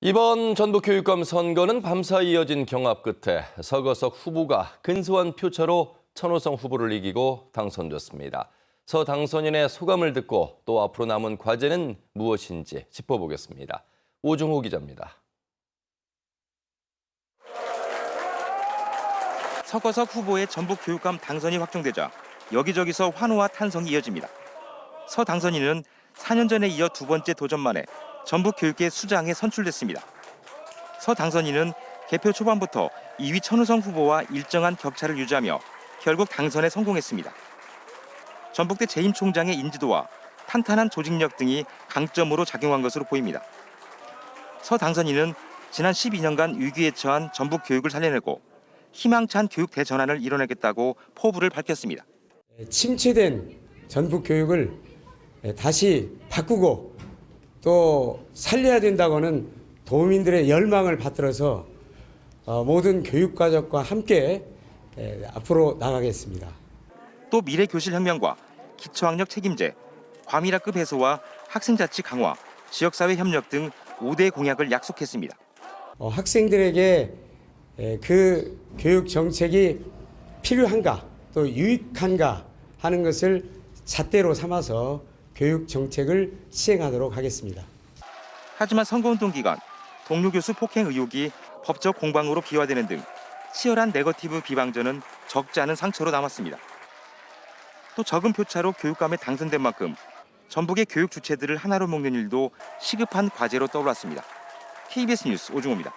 이번 전북교육감 선거는 밤사이 이어진 경합 끝에 서거석 후보가 근소한 표차로 천호성 후보를 이기고 당선됐습니다. 서 당선인의 소감을 듣고 또 앞으로 남은 과제는 무엇인지 짚어보겠습니다. 오중호 기자입니다. 서거석 후보의 전북 교육감 당선이 확정되자 여기저기서 환호와 탄성이 이어집니다. 서 당선인은 4년 전에 이어 두 번째 도전 만에 전북 교육계 수장에 선출됐습니다. 서 당선인은 개표 초반부터 2위 천우성 후보와 일정한 격차를 유지하며 결국 당선에 성공했습니다. 전북대 재임 총장의 인지도와 탄탄한 조직력 등이 강점으로 작용한 것으로 보입니다. 서 당선인은 지난 12년간 위기에 처한 전북 교육을 살려내고 희망찬 교육 대전환을 이뤄내겠다고 포부를 밝혔습니다. 침체된 전북 교육을 다시 바꾸고 또 살려야 된다고는 도민들의 열망을 받들어서 어, 모든 교육가족과 함께 에, 앞으로 나가겠습니다. 또 미래 교실 혁명과 기초학력 책임제, 과밀학급 해소와 학생자치 강화, 지역사회 협력 등 5대 공약을 약속했습니다. 어, 학생들에게 에, 그 교육 정책이 필요한가 또 유익한가 하는 것을 잣대로 삼아서 교육 정책을 시행하도록 하겠습니다. 하지만 선거운동 기간 동료 교수 폭행 의혹이 법적 공방으로 비화되는 등 치열한 네거티브 비방전은 적지 않은 상처로 남았습니다. 또 적은 표차로 교육감에 당선된 만큼 전북의 교육 주체들을 하나로 묶는 일도 시급한 과제로 떠올랐습니다. KBS 뉴스 오중호입니다.